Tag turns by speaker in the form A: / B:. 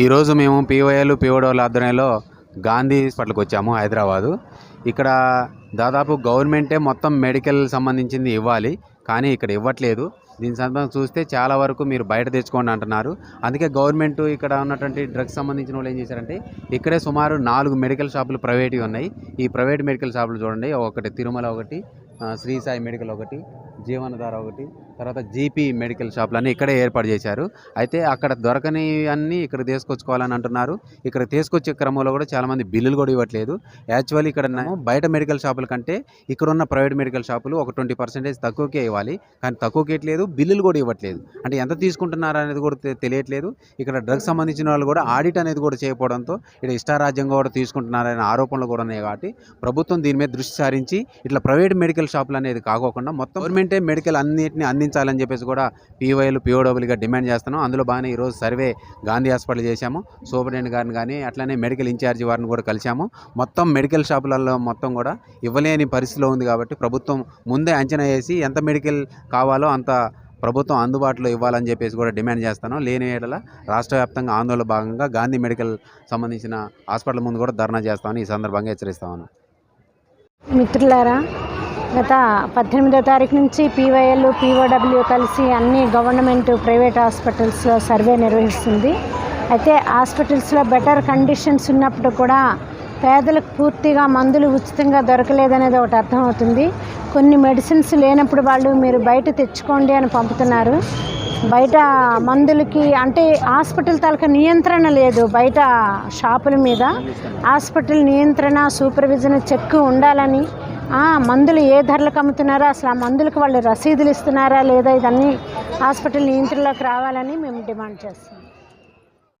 A: ఈరోజు మేము పీఓఏలు పీఓడోల ఆధ్వర్యంలో గాంధీ హాస్పిటల్కి వచ్చాము హైదరాబాదు. ఇక్కడ దాదాపు గవర్నమెంటే మొత్తం మెడికల్ సంబంధించింది ఇవ్వాలి కానీ ఇక్కడ ఇవ్వట్లేదు. దీని సందర్భంగా చూస్తే చాలా వరకు మీరు బయట తెచ్చుకోండి అంటున్నారు. అందుకే గవర్నమెంట్ ఇక్కడ ఉన్నటువంటి డ్రగ్స్ సంబంధించిన వాళ్ళు ఏం చేశారంటే ఇక్కడే సుమారు నాలుగు మెడికల్ షాపులు ప్రైవేట్వి ఉన్నాయి. ఈ ప్రైవేట్ మెడికల్ షాపులు చూడండి ఒకటి తిరుమల ఒకటి శ్రీ సాయి మెడికల్ ఒకటి జీవనధార ఒకటి తర్వాత జీపీ మెడికల్ షాపులన్నీ ఇక్కడే ఏర్పాటు చేశారు. అయితే అక్కడ దొరకని అన్నీ ఇక్కడ తీసుకొచ్చుకోవాలని అంటున్నారు. ఇక్కడ తీసుకొచ్చే క్రమంలో కూడా చాలామంది బిల్లులు కూడా ఇవ్వట్లేదు. యాక్చువల్లీ ఇక్కడ బయట మెడికల్ షాపుల కంటే ఇక్కడ ఉన్న ప్రైవేట్ మెడికల్ షాపులు ఒక ట్వంటీ పర్సెంటేజ్ తక్కువకే ఇవ్వాలి. కానీ తక్కువకి ఇవ్వట్లేదు బిల్లులు కూడా ఇవ్వట్లేదు. అంటే ఎంత తీసుకుంటున్నారు అనేది కూడా తెలియట్లేదు. ఇక్కడ డ్రగ్స్ సంబంధించిన వాళ్ళు కూడా ఆడిట్ అనేది కూడా చేయకపోవడంతో ఇక్కడ ఇష్టారాజ్యంగా కూడా తీసుకుంటున్నారనే ఆరోపణలు కూడా ఉన్నాయి కాబట్టి ప్రభుత్వం దీని మీద దృష్టి సారించి ఇట్లా ప్రైవేట్ మెడికల్ షాపులు అనేది కాకోకుండా మొత్తం గవర్నమెంటే మెడికల్ అన్నింటినీ అందించాలని చెప్పేసి కూడా పీవైలు పీఓడబ్ల్యూగా డిమాండ్ చేస్తున్నాం. అందులో బాగానే ఈరోజు సర్వే గాంధీ హాస్పిటల్ చేశాము. సూపరింటెండెంట్ గారిని కానీ అట్లనే మెడికల్ ఇన్ఛార్జి వారిని కూడా కలిశాము. మొత్తం మెడికల్ షాపులలో మొత్తం కూడా ఇవ్వలేని పరిస్థితిలో ఉంది కాబట్టి ప్రభుత్వం ముందే అంచనా వేసి ఎంత మెడికల్ కావాలో అంత ప్రభుత్వం అందుబాటులో ఇవ్వాలని చెప్పేసి కూడా డిమాండ్ చేస్తాను లేని ఏడల రాష్ట్ర వ్యాప్తంగా ఆందోళన భాగంగా గాంధీ మెడికల్ సంబంధించిన హాస్పిటల్ ముందు కూడా ధర్నా చేస్తామని ఈ సందర్భంగా హెచ్చరిస్తాను
B: మిత్రులారా గత పద్దెనిమిదో తారీఖు నుంచి పీవైఎల్ పీఓడబ్ల్యూ కలిసి అన్ని గవర్నమెంట్ ప్రైవేట్ హాస్పిటల్స్లో సర్వే నిర్వహిస్తుంది. అయితే హాస్పిటల్స్లో బెటర్ కండిషన్స్ ఉన్నప్పుడు కూడా పేదలకు పూర్తిగా మందులు ఉచితంగా దొరకలేదనేది ఒకటి అర్థమవుతుంది. కొన్ని మెడిసిన్స్ లేనప్పుడు వాళ్ళు మీరు బయట తెచ్చుకోండి అని పంపుతున్నారు. బయట మందులకి అంటే హాస్పిటల్ తాలూకా నియంత్రణ లేదు బయట షాపుల మీద. హాస్పిటల్ నియంత్రణ సూపర్విజన్ చెక్ ఉండాలని మందులు ఏ ధరలకు అమ్ముతున్నారో అసలు ఆ మందులకు వాళ్ళు రసీదులు ఇస్తున్నారా లేదా ఇదన్నీ హాస్పిటల్ నియంత్రణలోకి రావాలని మేము డిమాండ్ చేస్తున్నాం.